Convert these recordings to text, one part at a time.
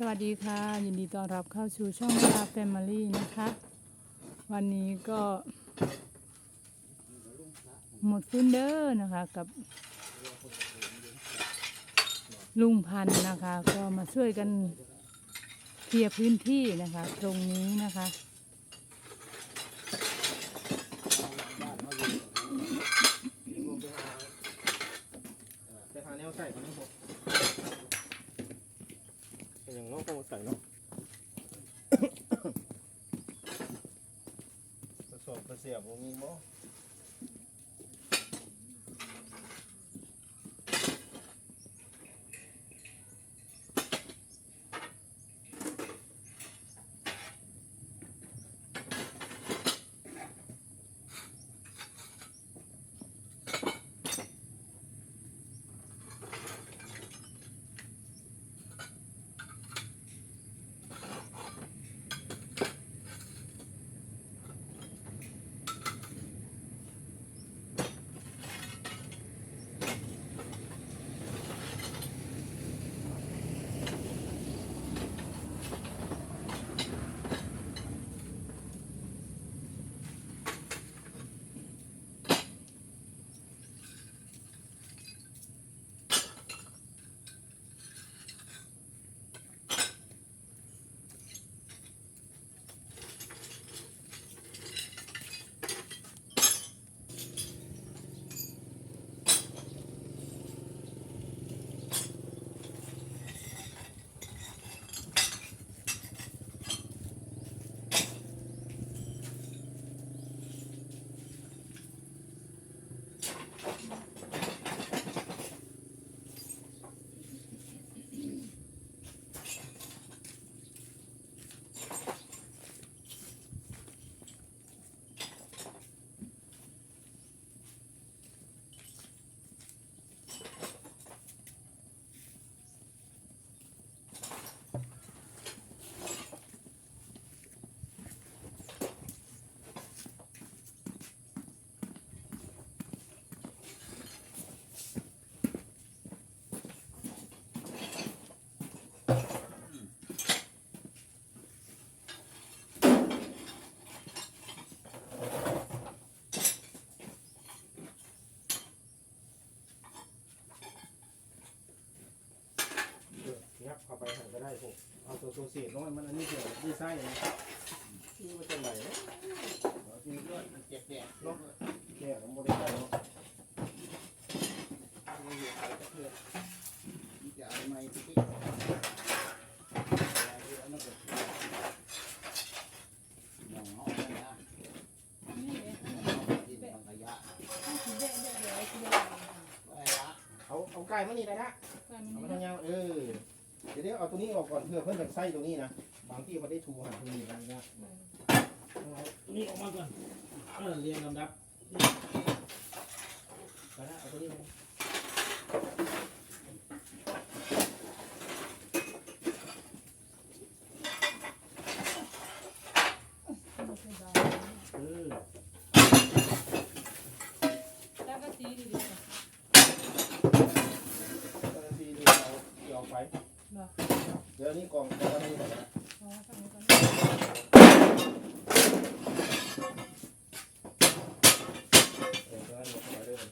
สวัสดีค่ะ ยินดีต้อนรับเข้าสู่ช่องเวลาแฟมิลี่นะคะ วันนี้ก็ หมดฟินเดอร์นะคะกับลุงพันธ์นะคะ ก็มาช่วยกันเคลียร์พื้นที่นะคะ ตรงนี้นะคะ ไปหาแนวใส่ก่อนนะผมเป็นอย่างน้องต้องใส่เนาะ กระส อบ บมีบ่ยับเข้าไปหันก็ได้ผมเอาตัวตัวเศษน้อยมันอันนี้เดี๋ยวดีไซน์นะที่มันจะไหลเนาะมีเลือดมันเจ็บแดดเนาะแก่ของโมเดลเนาะอยู่อะไรก็เพื่อนจะเอาไม้ที่ที่เอามาเกิดมองเอาไปนะดินบางขยะไว้ละเอาเอาไก่มานี่ได้ละเอามาทางยาวเออ ดี๋ยวเดี๋ยวเอาตัวนี้ออกก่อนเพื่อเพื่อนจะไส้ตัวนี้นะบางที่มันได้ทูหันตรงนี้กันนะเอาตัวนี้ออกมาก่อนเออเรียงลำดับไปละเอาตัวนี้มา เออ แล้วก็ตีดี เจ้าหน้าที่นี่เอาที่ออกไป เดี๋ยวนี้กล่องกล่องนี้ก่อนนะ อ๋อฝั่งนี้ก่อน เออเดี๋ยวให้หมดไปเลย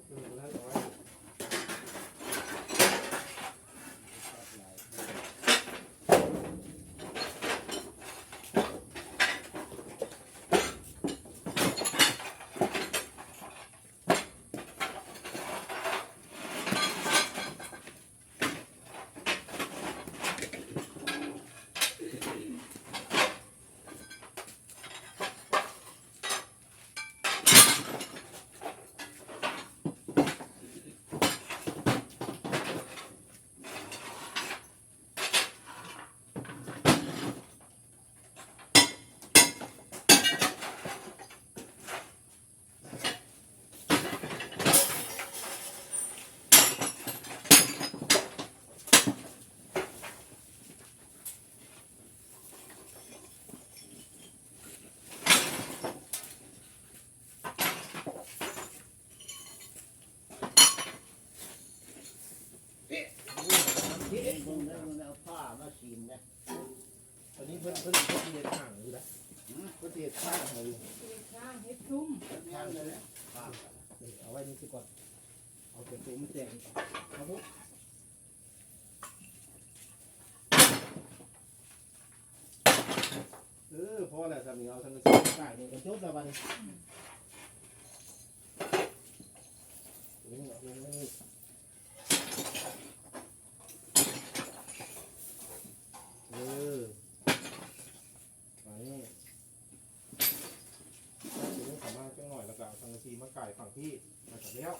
อืมนั่นเอาไว้ ได้มันเอาผ้ามาซีนนะ ตอนนี้ เพิ่นเพิ่นเพิ่นเรียนห่างอยู่นะเพิ่นเรียนข้างเลยข้างเฮ็ดซุ้มทางเลยผ้านี่เอาไว้นี่สิก่อนเอาเป็นตัวมันแจงเอาปุ๊บเออพอแล้วสามีเอาทางนี้ใส่นี่ก็จบแล้วบัดนี้นี่เอาลงนี่เออไปนี่ทีนี้สามารถจังหน่อยแล้วก็เอาทางซีมาไก่ฝั่งที่มาจากแล้ว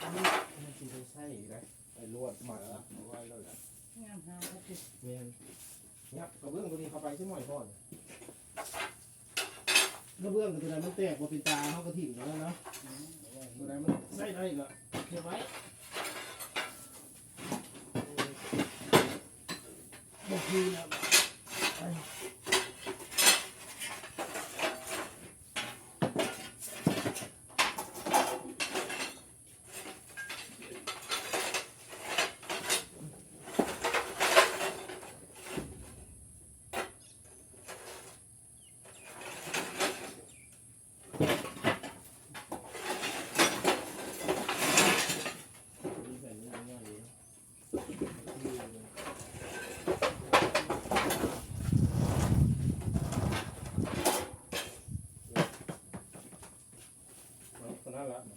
อันนี้มันจีไปใส่อีกนะไปลวดหมัด เอาไว้แล้วแหละ งามหาครับพี่ เมียน ยับกระเบื้องตัวนี้เข้าไปใช่ไหมพ่อนกระเบื้องตัวนั้นมันแตกว่าเป็นตาเขาก็ถิ่มแล้วเนาะตัวนั้นมันใส่ได้ก็เก็บไว้บางทีนะมีแบบนี้ง่ายเลยคนน่ารักนี่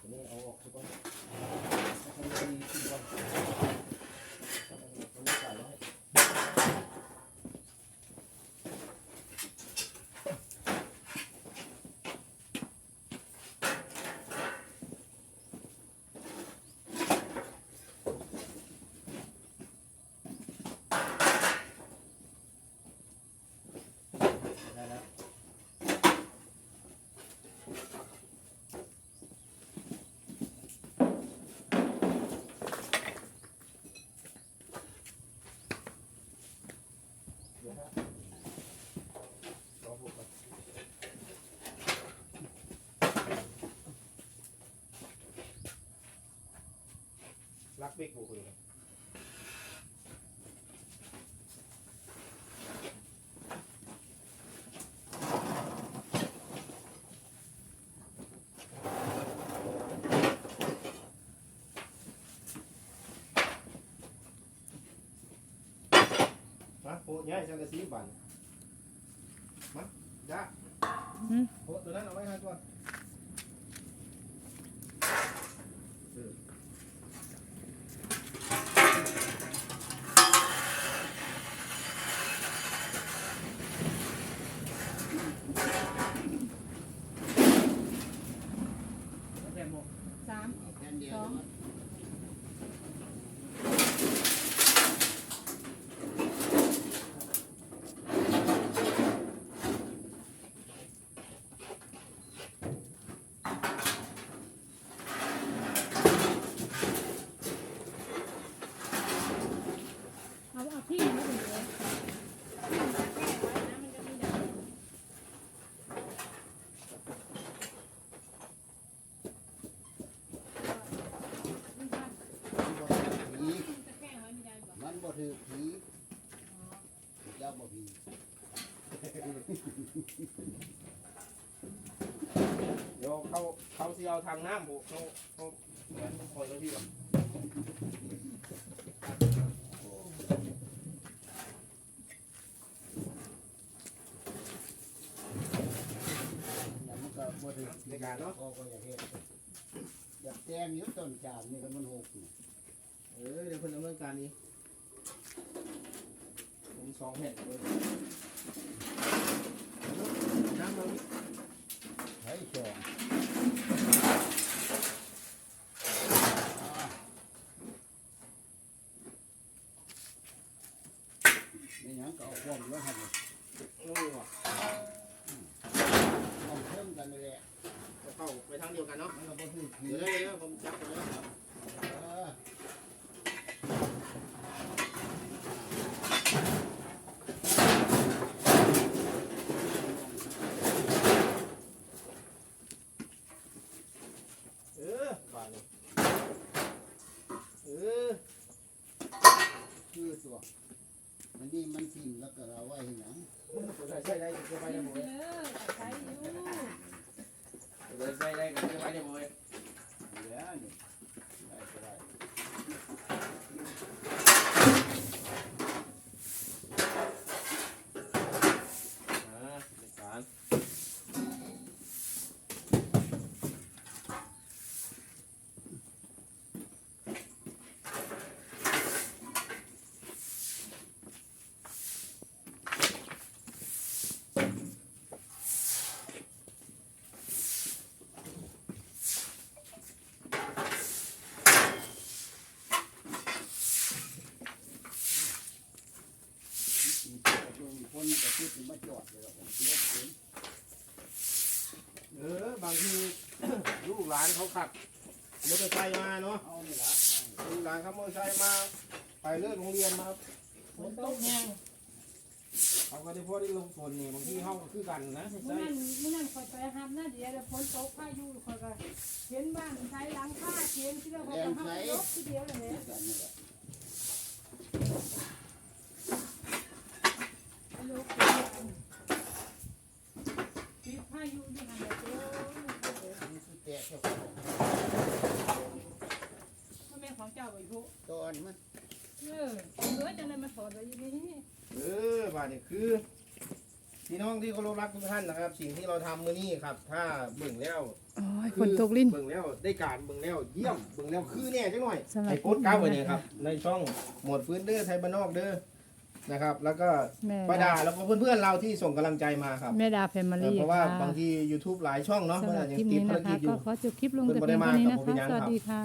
ตัวนี้เอาออกสักก่อนเอาคนดีขึ้นก่อนเอาไม่ใส่ไว้ได้แล้ว เดี๋ยวครับรอพูดก่อน รักเบกบุกเลยครับมาโอ้ยายสังกะสีบันมาจ้าโอ้ตัวนั้นเอาไว้ให้ก่อน สามสอง เอาเอาที่ไม่ถึงเลยแก้ไว้นะมันจะไม่ดัง มันบ่ถือผี จะแก้ไว้ไม่ได้บ่ มันบ่ถือผีเจ้าบ่ผี เดี๋ยวเขาเขาสิเอาทางน้ำบุเขาเขาแม่นคอยไว้พี่ก่อนอย่างมันก็บ่ถือในการเนาะก็ก็อยากเฮ็ดอยากแต่งอยู่ต้นจามนี่ก็มันหกนี่เออเดี๋ยวเพิ่นดำเนินการนี้ผ มสองแผ่นเลยน้ำเรานี่ให้สองนี่ยังก็เอาความไว้ให้เลยโอ้ว่ะเอาเพิ่มกันเลยแหละเข้าไปทางเดียวกันเนาะเดี๋ยวเดี๋ยวผมจับไปแล้ว เออ เออบาดนี้ นี้มันทิ่มแล้วก็เอาไว้ให้หยังใส่ใส่ได้ก็ไปได้หมดเออใช้อยู่ใส่ได้ก็ไปได้หมดแล้วนี่ได้ก็ได้อ่าในการ คนก็คิดถึงมาจอดเลยหรอกผมคิดว่าผมเออบางทีลูกหลานเขาขับมอเตอร์ไซค์มาเนาะเอานี่ละลูกหลานขับมอเตอร์ไซค์มาไปเลิกโรงเรียนมาฝนตกแห้งเขาก็ได้พอได้ลงฝนเนี่ยบางทีเขาก็คือกันนะเมื่อนั้นเมื่อนั้นคอยไปห้ามหน้าเดียวแล้วฝนตกพายุคอยก็เห็นบ้านใช้หลังคาเขียนที่เราคอยก็ห้ามยกทีเดียวเลยเนี่ย กันนี่แหละ ยกปิดพายุนี่หันเดียว มันสิแตกเจ้าของ พ่อแม่ของเจ้าไปพุ ตอนมัน เออเออจังเลยมาถอดไว้อย่างนี้ เออบาดนี่คือ พี่น้องที่เคารพรักทุกท่านนะครับ สิ่งที่เราทำมื้อนี้ครับ ถ้าเบิ่งแล้วโอ้ยฝนตกลิ้น เบิ่งแล้วได้การเบิ่งแล้วเยี่ยมเบิ่งแล้วคือแน่จังหน่อยสำหรับ ไอ้โพสต์ก้าวไว้เนี่ยครับในช่องหมวดฟื้นเด้อไทยบ้านนอกเด้อนะครับ แล้วก็แม่ป้าดาแล้วก็เพื่อนๆเราที่ส่งกำลังใจมาครับ แม่ดาแฟมิลี่เพราะว่าค่ะบางที YouTube หลายช่องเนาะสำเพื่หอรับนยังคลิปติดนี้ภารนะกิคะจอยู่ก็ขอจบคลิปลงแต่เพียงเท่านี้นะคะ สวัสดีค่ะ